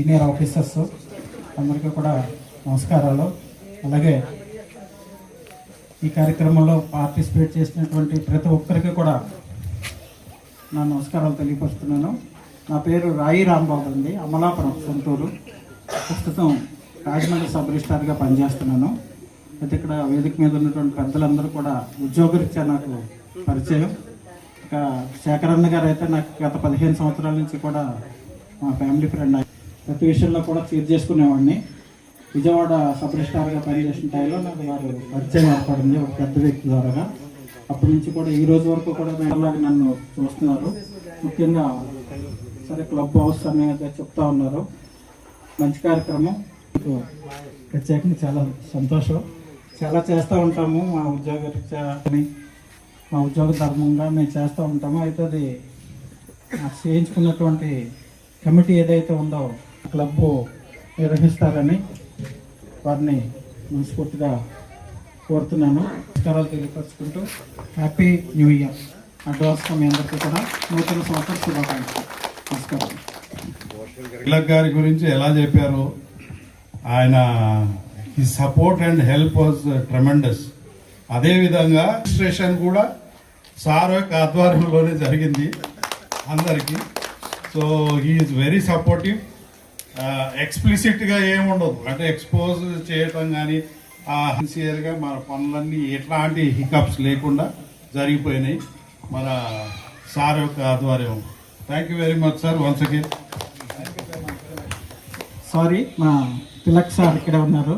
Senior officers అందరికీ కూడా నమస్కారాలు. అలాగే ఈ కార్యక్రమంలో పార్టిసిపేట్ చేసినటువంటి ప్రతి ఒక్కరికి కూడా నా నమస్కారాలు తెలియపరుస్తున్నాను. నా పేరు రాయి రాంబాబు అండి. అమలాపురం సొంతూరు. ప్రస్తుతం రాజమండ్రి సబ్ రిజిస్టార్గా పనిచేస్తున్నాను. అయితే ఇక్కడ వేదిక మీద ఉన్నటువంటి పెద్దలందరూ కూడా ఉద్యోగరీత్యా నాకు పరిచయం. ఇక శేఖరన్న గారు అయితే నాకు గత పదిహేను సంవత్సరాల నుంచి కూడా మా ఫ్యామిలీ ఫ్రెండ్ ప్రతి విషయంలో కూడా ఫీల్ చేసుకునేవాడిని. విజయవాడ సబ్ రిజిస్టార్గా పనిచేసిన టైంలో నాకు వారు పరిచయం ఏర్పడింది ఒక పెద్ద వ్యక్తి ద్వారా అప్పటి నుంచి కూడా ఈ రోజు వరకు కూడా అలాగే నన్ను చూస్తున్నారు. ముఖ్యంగా సరే క్లబ్ హౌస్ అనేది చెప్తా ఉన్నారు. మంచి కార్యక్రమం. మీకు ప్రత్యేకంగా చాలా సంతోషం. చాలా చేస్తూ ఉంటాము మా ఉద్యోగ మా ఉద్యోగ ధర్మంగా మేము చేస్తూ ఉంటాము. అయితే అది నాకు చేయించుకున్నటువంటి కమిటీ ఏదైతే ఉందో క్లబ్ నిర్వహిస్తారని వారిని మనస్ఫూర్తిగా కోరుతున్నాను. నమస్కారాలు తెలియపరుచుకుంటూ హ్యాపీ న్యూ ఇయర్. అడ్వాన్స్గా మీ అందరికీ కూడా నూతన సంవత్సర శుభాకాంక్షలు. నమస్కారం. తిలక్ గారి గురించి ఎలా చెప్పారు ఆయన ఈ support and help was tremendous అదేవిధంగా రిజిస్ట్రేషన్ కూడా సార్ యొక్క ఆధ్వర్యంలోనే జరిగింది అందరికీ. So he is very supportive ఎక్స్ప్లిసిట్గా ఏముండదు అంటే ఎక్స్పోజ్ చేయటం కానీ సిన్సియర్గా మన పనులన్నీ ఎట్లాంటి హికప్స్ లేకుండా జరిగిపోయినాయి. మన సార్ యొక్క ఆధ్వర్యం. Thank you very much sir once again sorry మా తిలక్ సార్ ఇక్కడ ఉన్నారు.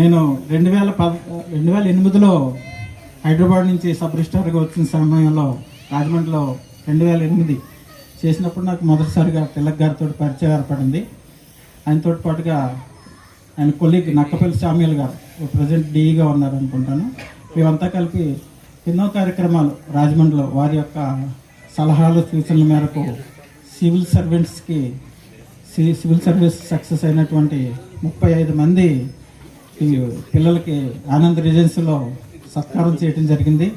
నేను రెండు వేల పద రెండు వేల ఎనిమిదిలో హైదరాబాద్ నుంచి సబ్ రిజిస్టార్గా వచ్చిన సమయంలో రాజమండ్రిలో రెండు వేల ఎనిమిది చేసినప్పుడు నాకు మొదటిసారిగా తిలక్ గారితో పరిచయం ఏర్పడింది. ఆయనతో పాటుగా ఆయన కొలీగ్ నక్కపల్లి సామ్యుల్ గారు ప్రజెంట్ డీఈగా ఉన్నారు అనుకుంటాను. మేమంతా కలిపి ఎన్నో కార్యక్రమాలు రాజమండ్రిలో వారి యొక్క సలహాలు సూచనల మేరకు సివిల్ సర్వెంట్స్కి సి- సివిల్ సర్వీస్ సక్సెస్ అయినటువంటి ముప్పై ఐదు మంది పిల్లలకి ఆనంద్ రిజెన్సీలో సత్కారం చేయడం జరిగింది.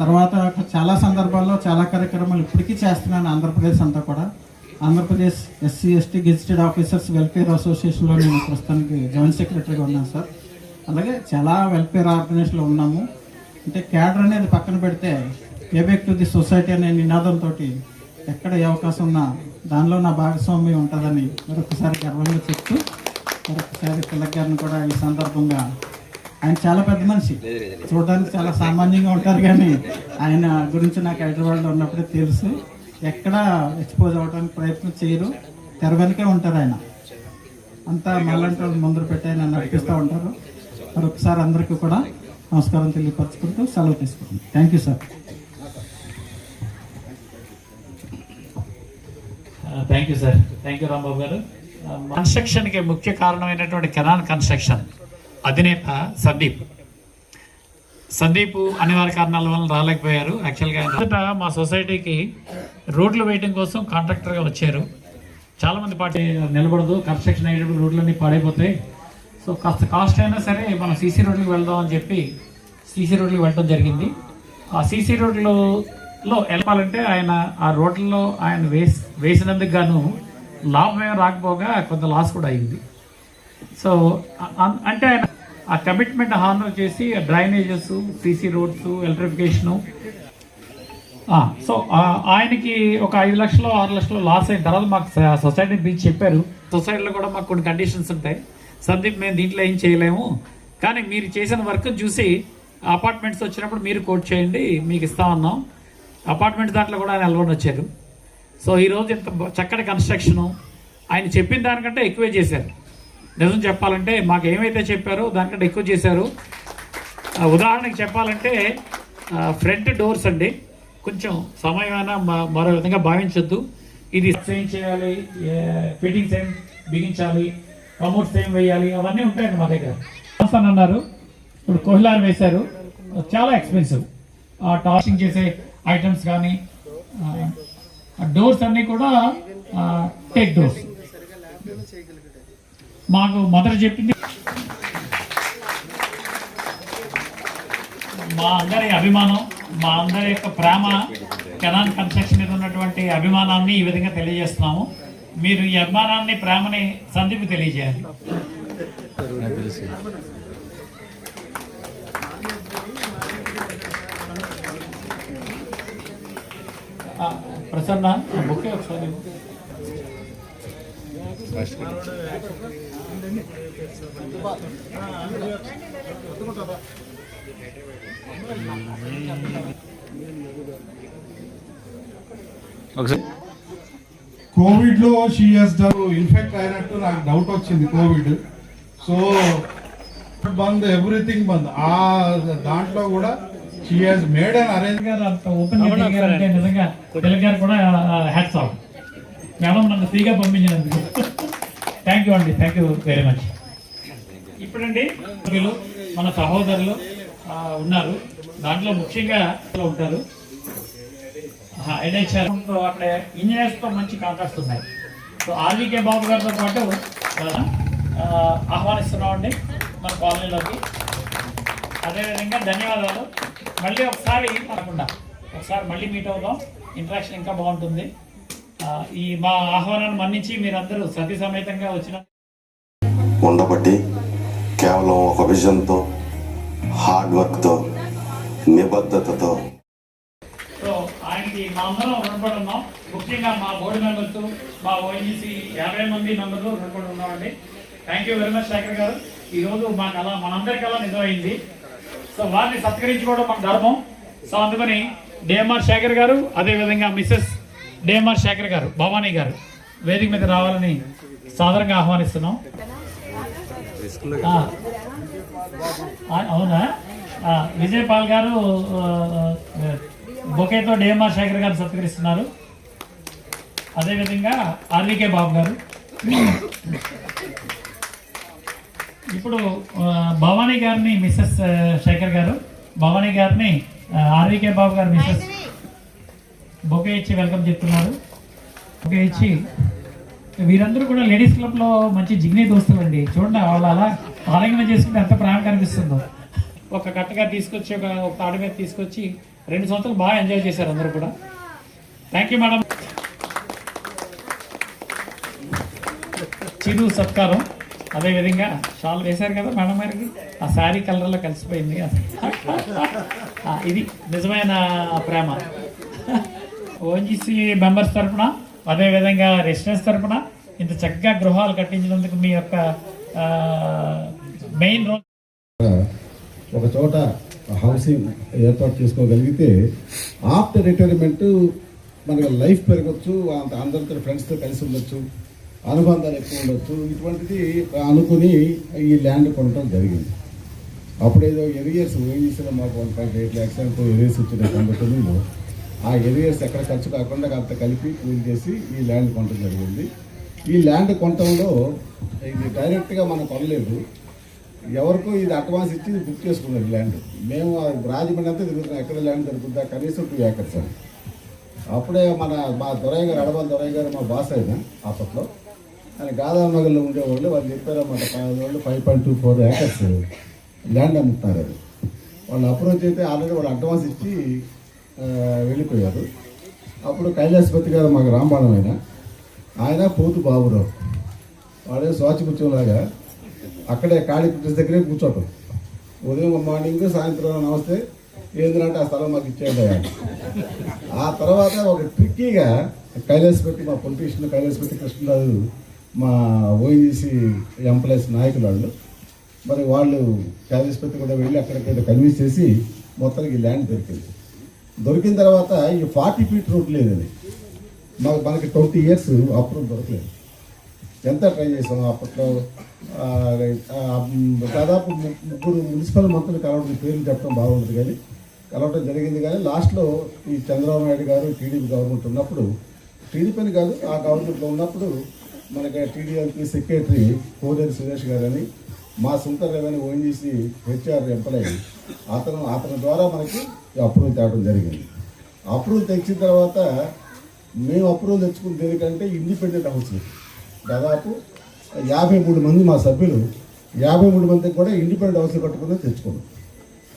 తర్వాత చాలా సందర్భాల్లో చాలా కార్యక్రమాలు ఇప్పటికీ చేస్తున్నాను ఆంధ్రప్రదేశ్ అంతా కూడా. Andhra Pradesh SC ST gazetted officers welfare అసోసియేషన్లో నేను ప్రస్తుతానికి జాయింట్ సెక్రటరీగా ఉన్నాను సార్. అలాగే చాలా వెల్ఫేర్ ఆర్గనైజేషన్లో ఉన్నాము. అంటే క్యాడర్ అనేది పక్కన పెడితే ఏబెక్ టు ది సొసైటీ అనే నినాదంతో ఎక్కడ ఏ అవకాశం ఉన్నా దానిలో నా భాగస్వామ్యం ఉంటుందని మరొకసారి గర్వంగా చెప్తూ మరొకసారి తిలక్ గారిని కూడా ఈ సందర్భంగా ఆయన చాలా పెద్ద మనిషి. చూడడానికి చాలా సామాన్యంగా ఉంటారు కానీ ఆయన గురించి నాకు హైదరాబాద్లో ఉన్నప్పుడే తెలుసు. ఎక్కడా ఎక్స్పోజ్ అవ్వడానికి ప్రయత్నం చేయరు. తెర వెనకే ఉంటారు ఆయన. అంతా మళ్ళంటి వాళ్ళు ముందర పెట్టి ఆయన నడిపిస్తూ ఉంటారు. మరొకసారి అందరికీ కూడా నమస్కారం తెలియపరచుకుంటూ సెలవు తీసుకుంటాం. Thank you sir thank you sir thank you Rambabu గారు. Uh, కన్స్ట్రక్షన్కి ముఖ్య కారణమైనటువంటి కెనాన్ కన్స్ట్రక్షన్ అధినేత సందీప్. సందీప్ అనివార్య కారణాల వల్ల రాలేకపోయారు. యాక్చువల్గా మొదట మా సొసైటీకి రోడ్లు వేయడం కోసం కాంట్రాక్టర్గా వచ్చారు. చాలామంది పార్టీ నిలబడదు. కన్స్ట్రక్షన్ అయ్యేటప్పుడు రోడ్లన్నీ పాడైపోతాయి. సో కాస్త కాస్ట్ అయినా సరే మనం సీసీ రోడ్లకు వెళ్దాం అని చెప్పి సీసీ రోడ్లకు వెళ్ళడం జరిగింది. ఆ సీసీ రోడ్లలో వెళ్ళాలంటే ఆయన ఆ రోడ్లలో ఆయన వేసి వేసినందుకు గాను లాభం ఏం రాకపోగా కొంత లాస్ కూడా అయింది. సో అంటే ఆయన ఆ కమిట్మెంట్ హానర్ చేసి drainages CC roads electrification so ఆయనకి ఒక ఐదు లక్షలు ఆరు లక్షలు లాస్ అయిన తర్వాత మాకు సొసైటీ పిలిచి చెప్పారు. సొసైటీలో కూడా మాకు కొన్ని కండిషన్స్ ఉంటాయి. సందీప్ మేము దీంట్లో ఏం చేయలేము. కానీ మీరు చేసిన వర్క్ చూసి అపార్ట్మెంట్స్ వచ్చినప్పుడు మీరు కోట్ చేయండి మీకు ఇస్తామన్నాం అపార్ట్మెంట్ దాంట్లో కూడా ఆయన అలవాటు వచ్చారు. సో ఈరోజు ఇంత చక్కటి కన్స్ట్రక్షను ఆయన చెప్పిన దానికంటే ఎక్కువే చేశారు. నిజం చెప్పాలంటే మాకు ఏమైతే చెప్పారో దానికంటే ఎక్కువ చేశారు. ఉదాహరణకి చెప్పాలంటే ఫ్రంట్ డోర్స్ అండి. కొంచెం సమయమైనా మ- మరో విధంగా భావించొద్దు. ఇది ఏం చేయాలి ఫిట్టింగ్స్ ఏం బిగించాలి కమోడ్స్ ఏం వేయాలి అవన్నీ ఉంటాయండి మా దగ్గర. వస్తాను అన్నారు ఇప్పుడు కోహిలార్ వేశారు. చాలా ఎక్స్పెన్సివ్ ఆ టాసింగ్ చేసే ఐటమ్స్ కానీ డోర్స్ అన్నీ కూడా టేక్ డోర్స్ మాకు మొదట చెప్పింది. మా అందరి అభిమానం మా అందరి యొక్క ప్రేమ కెనాన్ కన్స్ట్రక్షన్ మీద ఉన్నటువంటి అభిమానాన్ని ఈ విధంగా తెలియజేస్తున్నాము. మీరు ఈ అభిమానాన్ని ప్రేమని సందీప్ తెలియజేయాలి. ప్రసన్న ఆ బుక్కే ఒకసారి కోవిడ్లో షీ హెస్ డన్ ఇన్ఫెక్ట్ అయినట్టు నాకు డౌట్ వచ్చింది Covid. So bandh everything bandh. ఆ దాంట్లో కూడా she has made an arrange గారు అంత ఓపెన్ నిజంగా. కూడా హ్యాట్స్ ఆఫ్ మేడం నన్ను ఫ్రీగా పంపించినందుకు. థ్యాంక్ యూ అండి. థ్యాంక్ యూ వెరీ మచ్ ఇప్పుడండి మన సహోదరులు ఉన్నారు. దాంట్లో ముఖ్యంగా ఉంటారు. ఎన్హెచ్ఆర్ అక్కడ ఇంజనీర్స్తో మంచి కాంట్రాక్ట్స్ ఉన్నాయి. సో ఆర్వీకే బాబు గారితో పాటు ఆ, ఆహ్వానిస్తున్నామండి మన కాలనీలోకి. అదేవిధంగా ధన్యవాదాలు. మళ్ళీ ఒకసారి కాకుండా ఒకసారి మళ్ళీ మీట్ అవుదాం. ఇంట్రాక్షన్ ఇంకా బాగుంటుంది. ఈ మా ఆహ్వానాన్ని మన్నించి మీరందరూ సతీ సమేతంగా వచ్చిన ఉండబట్టి కేవలం ఒక విజన్తో హార్డ్ వర్క్తో నిబద్ధతతో. సో ఆయనకి మా అందరం రుణపడి ఉన్నాం. ముఖ్యంగా మా బోర్డు మెంబర్స్ మా ఓఎన్జీసీ యాభై మంది మెంబర్లు రుణపడి ఉన్నామండి. Thank you very much Shekhar గారు. ఈ రోజు మాకు అలా మనందరికీ అలా నిజమైంది. సో వారిని సత్కరించుకోవడం మన ధర్మం. సో అందుకని డిఎంఆర్ శేఖర్ గారు అదేవిధంగా మిస్సెస్ డిఎంఆర్ శేఖర్ గారు భవానీ గారు వేదిక మీద రావాలని సాదరంగా ఆహ్వానిస్తున్నాం. అవునా? ఆ, విజయ్ పాల్ గారు బొకేతో డిఎంఆర్ శేఖర్ గారు సత్కరిస్తున్నారు. అదేవిధంగా ఆర్వికే బాబు గారు. ఇప్పుడు భవానీ గారిని మిస్సెస్ శేఖర్ గారు భవానీ గారిని ఆర్వికే బాబు గారు మిస్సెస్ బొకే ఇచ్చి వెల్కమ్ చెప్తున్నారు. బొకే ఇచ్చి వీరందరూ కూడా లేడీస్ క్లబ్లో మంచి జిగ్నీ దోస్తులు అండి చూడండి వాళ్ళు అలా ఆలింగనం చేసుకుంటే ఎంత ప్రేమ కనిపిస్తుందో. ఒక కట్టగా తీసుకొచ్చి ఒక ఒక తాడు మీద తీసుకొచ్చి రెండు సంవత్సరాలు బాగా ఎంజాయ్ చేశారు అందరూ కూడా. థ్యాంక్ యూ మేడం చిరు సత్కారం. అదేవిధంగా షాల్ వేశారు కదా మేడం గారికి? ఆ శారీ కలర్లో కలిసిపోయింది. ఇది నిజమైన ప్రేమ. ఓఎన్జీసీ మెంబర్స్ తరఫున అదేవిధంగా రెసిడెన్స్ తరఫున ఇంత చక్కగా గృహాలు కట్టించినందుకు మీ యొక్క మెయిన్ రోల్. ఒక చోట హౌసింగ్ ఏర్పాటు చేసుకోగలిగితే ఆఫ్టర్ రిటైర్మెంట్ మన లైఫ్ పెరగచ్చు అంత అందరితో ఫ్రెండ్స్తో కలిసి ఉండొచ్చు అనుబంధాలు ఎక్కువ ఉండొచ్చు. ఇటువంటిది అనుకుని ఈ ల్యాండ్ కొనడం జరిగింది. అప్పుడు ఏదో ఎరియర్స్ చేసినా మాకు వన్ పాయింట్ ఎయిట్ ల్యాక్స్ అంటూ ఎరియర్స్ వచ్చిన తొంభై ఆ ఎరియర్స్ ఎక్కడ ఖర్చు కాకుండా అంత కలిపి వీలు చేసి ఈ ల్యాండ్ కొనడం జరిగింది. ఈ ల్యాండ్ కొనటంలో ఇది డైరెక్ట్గా మనం కొనలేదు ఎవరికో ఇది అడ్వాన్స్ ఇచ్చి బుక్ చేసుకున్నారు ల్యాండ్ మేము రాజమండ్రి అంతా తిరుగుతున్నాం. ఎక్కడ ల్యాండ్ దొరుకుతుందా? కనీసం టూ ఏకర్స్ అని. అప్పుడే మన మా దొరయ్య గారు అడవాల దొరయ్య గారు మా బాస్ అయిన అప్పట్లో. ఆయన గాదాం నగర్లో ఉండేవాళ్ళు. వాళ్ళు చెప్పారు వాళ్ళు five point two four acres land అమ్ముతున్నారు. అది వాళ్ళు అప్రోచ్ అయితే ఆల్రెడీ వాళ్ళు అడ్వాన్స్ ఇచ్చి వెళ్ళిపోయారు. అప్పుడు కైలాసపతి గారు మాకు రాంబాణం ఆయన ఆయన పోతు బాబురావు. వాడే స్వాచిపుచ్చంలాగా అక్కడే కాళీ బ్రిడ్జ్ దగ్గరే కూర్చోటం ఉదయం మార్నింగ్ సాయంత్రం నమస్తే ఏంటంటే ఆ స్థలం మాకు ఇచ్చేయండి ఆ తర్వాత ఒక ట్రిక్కీగా కైలాసపతి మా పొలిటీషియన్ కైలాసపతి కృష్ణరాజు మా ఓఎన్జీసీ ఎంప్లాయీస్ నాయకులు వాళ్ళు మరి వాళ్ళు కైలాసపతి కూడా వెళ్ళి అక్కడికి కన్విన్స్ చేసి మొత్తానికి ఈ ల్యాండ్ దొరికింది. దొరికిన తర్వాత ఈ ఫార్టీ ఫీట్ రూట్ లేదని మాకు మనకి ట్వంటీ ఇయర్స్ అప్రూవ్ దొరకలేదు. ఎంత ట్రై చేసాం అప్పట్లో? దాదాపు ముగ్గురు మున్సిపల్ మంత్రులు కలవడం పేర్లు చెప్పడం బాగుంటుంది కానీ కలవడం జరిగింది కానీ లాస్ట్లో ఈ చంద్రబాబు నాయుడు గారు టీడీపీ గవర్నమెంట్ ఉన్నప్పుడు టీడీపీని కాదు ఆ గవర్నమెంట్లో ఉన్నప్పుడు మనకి టీడీఎల్పీ సెక్రటరీ కోనేరు సురేష్ గారు అని మా సొంత రెవెన్యూ ఓఎన్జీసీ హెచ్ఆర్ ఎంప్లాయీ. అతను అతని ద్వారా మనకి అప్రూవల్ తేవడం జరిగింది. అప్రూవల్ తెచ్చిన తర్వాత మేము అప్రూవల్ తెచ్చుకున్న దేనికంటే ఇండిపెండెంట్ హౌస్. దాదాపు యాభై మూడు మంది మా సభ్యులు యాభై మూడు మందికి కూడా ఇండిపెండెంట్ హౌస్ కట్టుకుని తెచ్చుకున్నాం.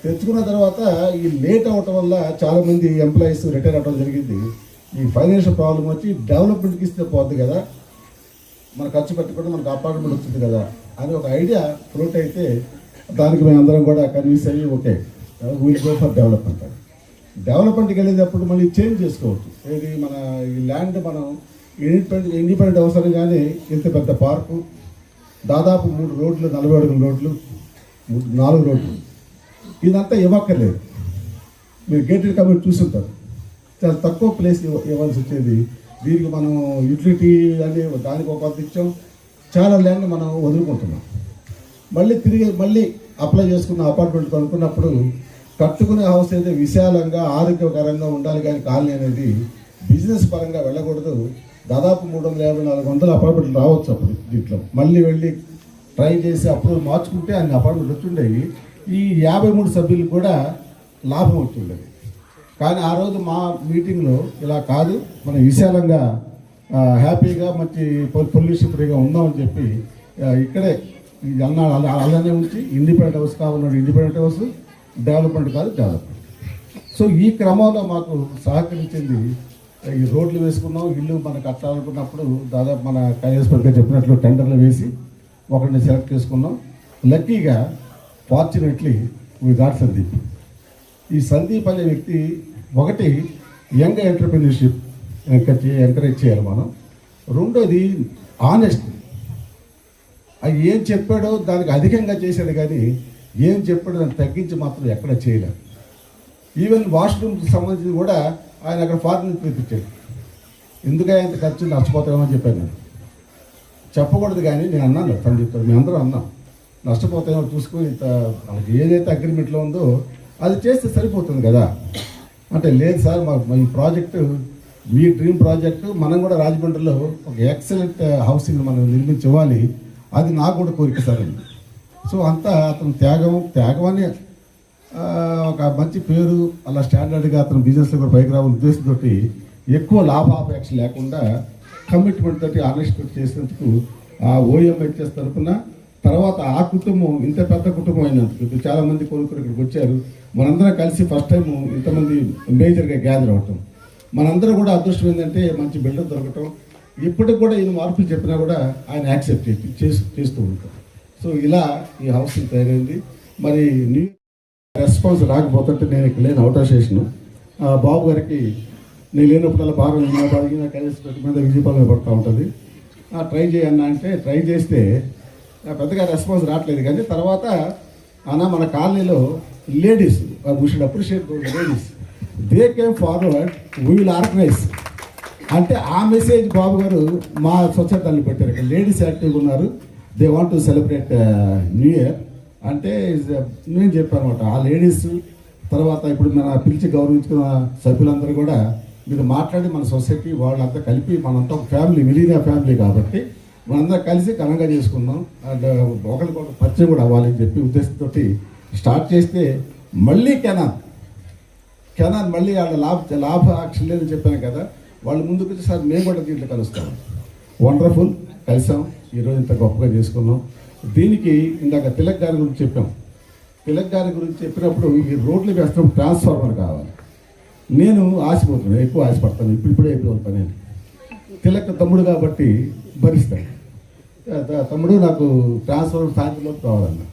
తెచ్చుకున్న తర్వాత ఈ లేట్ అవ్వటం వల్ల చాలామంది ఎంప్లాయీస్ రిటైర్ అవ్వడం జరిగింది. ఈ ఫైనాన్షియల్ ప్రాబ్లం వచ్చి డెవలప్మెంట్కి ఇస్తే పోద్ది కదా. మన ఖర్చు పెట్టకుండా మనకు అపార్ట్మెంట్ వస్తుంది కదా. అని ఒక ఐడియా ఫ్లోట్ అయితే దానికి మేము అందరం కూడా కన్విన్స్ అయ్యి okay we'll go for development డెవలప్మెంట్కి వెళ్ళేటప్పుడు మళ్ళీ చేంజ్ చేసుకోవచ్చు. ఏది మన ఈ ల్యాండ్ మనం ఇండిపెండెంట్ ఇండిపెండెంట్ అవసరం కానీ ఇంత పెద్ద పార్కు దాదాపు మూడు రోడ్లు నలభై అడుగుల రోడ్లు నాలుగు రోడ్లు. ఇదంతా ఇవ్వక్కర్లేదు. మీరు గేటెడ్ కమిటీ చూసుంటారు. చాలా తక్కువ ప్లేస్ ఇవ్వ ఇవ్వాల్సి వచ్చేది. దీనికి మనం యూటిలిటీ అని దానికి ఒక కొంత ఇచ్చాం. చాలా ల్యాండ్ మనం వదులుకుంటున్నాం. మళ్ళీ తిరిగి మళ్ళీ అప్లై చేసుకున్న అపార్ట్మెంట్ కొనుక్కున్నప్పుడు కట్టుకునే హౌస్ అయితే విశాలంగా ఆరోగ్యకరంగా ఉండాలి కానీ కాలనీ అనేది బిజినెస్ పరంగా వెళ్ళకూడదు. దాదాపు మూడు వందల యాభై నాలుగు వందల అపార్ట్మెంట్లు రావచ్చు అప్పుడు దీంట్లో. మళ్ళీ వెళ్ళి ట్రై చేసి అప్పుడు మార్చుకుంటే అన్ని అపార్ట్మెంట్ వచ్చిండేవి. ఈ యాభై మూడు సభ్యులు కూడా లాభం వచ్చిండేది. కానీ ఆ రోజు మా మీటింగ్లో ఇలా కాదు మనం విశాలంగా హ్యాపీగా మంచి పొల్యూషన్ ఫ్రీగా ఉందామని చెప్పి ఇక్కడే అన్న అలా- అలానే ఉంచి ఇండిపెండెంట్ హౌస్ కావాలన్నాడు ఇండిపెండెంట్ హౌస్ డెవలప్మెంట్ కాదు డెవలప్మెంట్ సో ఈ క్రమంలో మాకు సహకరించింది ఈ రోడ్లు వేసుకున్నాం ఇల్లు మనం కట్టాలనుకున్నప్పుడు దాదాపు మన కైలాసపల్లిగా చెప్పినట్లు టెండర్లు వేసి ఒకరిని సెలెక్ట్ చేసుకున్నాం. లక్కీగా ఫార్చునేట్లీ వీ గాట్ సందీప్ ఈ సందీప్ అనే వ్యక్తి ఒకటి యంగ్ ఎంటర్ప్రినర్షిప్ ఎంకరేజ్ చేయాలి మనం. రెండోది ఆనెస్ట్ అది ఏం చెప్పాడో దానికి అధికంగా చేశాడు కానీ ఏం చెప్పాడో దాన్ని తగ్గించి మాత్రం ఎక్కడ చేయలేదు. ఈవెన్ వాష్రూమ్కి సంబంధించి కూడా ఆయన అక్కడ ఫారిన్ పిలిపించాడు ఎందుకంటే ఆయన ఖర్చు నష్టపోతామని చెప్పాను నేను. చెప్పకూడదు కానీ నేను అన్నాను సందీప్తో మేము అందరం అన్నాం. నష్టపోతామో చూసుకొని ఇంత మనకి ఏదైతే అగ్రిమెంట్లో ఉందో అది చేస్తే సరిపోతుంది కదా. అంటే లేదు సార్ మా ఈ ప్రాజెక్టు మీ డ్రీమ్ ప్రాజెక్టు మనం కూడా రాజమండ్రిలో ఒక ఎక్సలెంట్ హౌసింగ్ uh, మనం నిర్మించివ్వాలి అది నాకు కూడా కోరిక సార్ సో అంతా అతను త్యాగం త్యాగం అనే ఒక మంచి పేరు అలా స్టాండర్డ్గా అతను బిజినెస్లో కూడా పైకి రావాలని ఉద్దేశంతో ఎక్కువ లాభాపేక్ష లేకుండా కమిట్మెంట్ తోటి ఆనెస్ట్ చేసినందుకు ఆ ఓఎంహెచ్ఎస్ తరఫున తర్వాత ఆ కుటుంబం ఇంత పెద్ద కుటుంబం అయినందుకు ఇప్పుడు చాలా కొనుక్కుని ఇక్కడికి వచ్చారు. మనందరం కలిసి ఫస్ట్ టైం ఇంతమంది మేజర్గా గ్యాదర్ అవటం. మనందరం కూడా అదృష్టం ఏంటంటే మంచి బిల్డర్ దొరకటం. ఇప్పటికి కూడా ఈయన మార్పులు చెప్పినా కూడా ఆయన యాక్సెప్ట్ చేసి చేస్తూ చేస్తూ ఉంటాం సో ఇలా ఈ హౌసింగ్ తయారైంది. మరి న్యూ రెస్పాన్స్ రాకపోతుంటే నేను ఇక్కడ లేని అవుట్ ఆఫ్ స్టేషన్ బాబు గారికి నేను లేనప్పుడల్లా బాగా నా నా కలిసి పెట్టి మీద విజయపాలన పడుతూ ఉంటుంది. ట్రై చేయన్నా అంటే ట్రై చేస్తే పెద్దగా రెస్పాన్స్ రావట్లేదు. కానీ తర్వాత అన్న మన కాలనీలో లేడీస్ ఆ should appreciate ladies they came forward we will organise అంటే ఆ మెసేజ్ బాబు గారు మా స్వచ్ఛతల్ని పెట్టారు. ఇక్కడ లేడీస్ యాక్టివ్గా ఉన్నారు. They want to celebrate new year అంటే uh, నేను చెప్పాను అనమాట ఆ లేడీస్ తర్వాత ఇప్పుడు మన పిలిచి గౌరవించుకున్న సభ్యులందరూ కూడా మీరు మాట్లాడి మన సొసైటీ వాళ్ళంతా కలిపి మనంతా ఒక ఫ్యామిలీ మిలీనియా ఫ్యామిలీ కాబట్టి మనందరం కలిసి ఘనంగా చేసుకుందాం. అండ్ uh, ఒకరికొకరు పరిచయం కూడా అవ్వాలని చెప్పి ఉద్దేశంతో స్టార్ట్ చేస్తే మళ్ళీ కెనాన్ కెనాన్ మళ్ళీ వాళ్ళ లాభ లాభ ఆక్షన్ లేదని చెప్పాను కదా వాళ్ళు ముందుకు వచ్చి సార్ మేము కూడా దీంట్లో కలుస్తాం. వండర్ఫుల్ కలిసాం. ఈరోజు ఇంత గొప్పగా చేసుకున్నాం. దీనికి ఇందాక తిలక్ గారి గురించి చెప్పాం. తిలక్ గారి గురించి చెప్పినప్పుడు ఈ రోడ్లు వేస్తాం ట్రాన్స్ఫార్మర్ కావాలి. నేను ఆశపోతున్నాను ఎక్కువ ఆశపడతాను ఇప్పుడు ఇప్పుడే అయిపోతాను నేను అని. తిలక్ తమ్ముడు కాబట్టి భరిస్తాను తమ్ముడు నాకు ట్రాన్స్ఫార్మర్ సాయంత్రంలోపు కావాలన్నా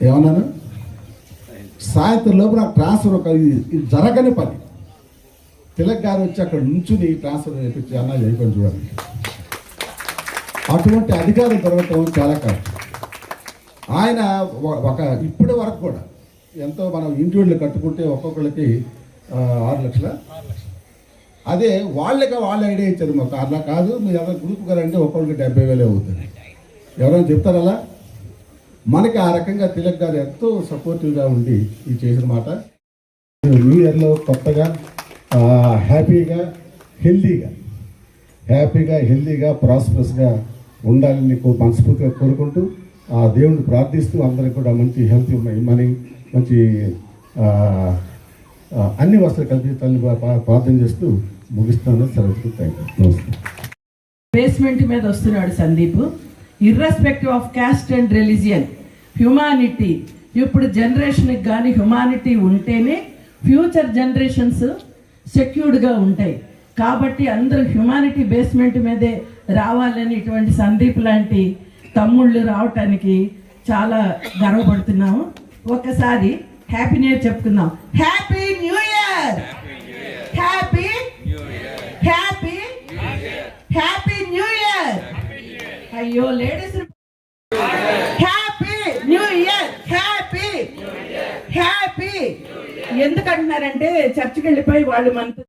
ఏమన్నాను? సాయంత్రం లోపల ట్రాన్స్ఫర్ ఒక ఇది- జరగని పని. తిలక్ గారు వచ్చి అక్కడ నుంచుని ట్రాన్స్ఫర్ చేయించి అన్న చేయకొని చూడండి. అటువంటి అధికారం దొరకటం చాలా కష్టం. ఆయన ఒక- ఇప్పటి వరకు కూడా ఎంతో మనం ఇంటిళ్ళు కట్టుకుంటే ఒక్కొక్కరికి ఆరు లక్షల. అదే వాళ్ళకి వాళ్ళ ఐడియా ఇచ్చారు మాకు అలా కాదు మీరు ఎవరైనా గ్రూప్ గారంటే ఒక్కొక్కరికి డెబ్బై వేలే అవుతుంది ఎవరైనా చెప్తారు అలా? మనకి ఆ రకంగా తిలక్ గారు ఎంతో సపోర్టివ్గా ఉండి ఇది చేసిన మాట. న్యూ ఇయర్లో కొత్తగా హ్యాపీగా హెల్దీగా హ్యాపీగా హెల్దీగా ప్రాస్పరస్గా ఉండాలని కో- మనస్ఫూర్తిగా కోరుకుంటూ ఆ దేవుడిని ప్రార్థిస్తూ అందరికి కూడా మంచి హెల్త్ మనీ మంచి అన్ని వసతులు కల్పించాలని తల్లి ప్రార్థన చేస్తూ ముగిస్తాను సెలవు థ్యాంక్ యూ నమస్తే. బేస్మెంట్ మీద వస్తున్నాడు Sandeep. Irrespective of caste and religion humanity ఇప్పుడు జనరేషన్కి కానీ హ్యుమానిటీ ఉంటేనే ఫ్యూచర్ జనరేషన్స్ సెక్యూర్డ్గా ఉంటాయి. కాబట్టి అందరూ హ్యుమానిటీ బేస్మెంట్ మీదే రావాలని ఇటువంటి సందీప్ లాంటి తమ్ముళ్ళు రావటానికి చాలా గర్వపడుతున్నాము. ఒకసారి హ్యాపీ న్యూ ఇయర్ చెప్పుకుందాం. Happy new year happy happy happy new year అయ్యో ladies happy new year happy ఎందుకంటున్నారంటే చర్చికి వెళ్ళిపోయి వాళ్ళు మనతో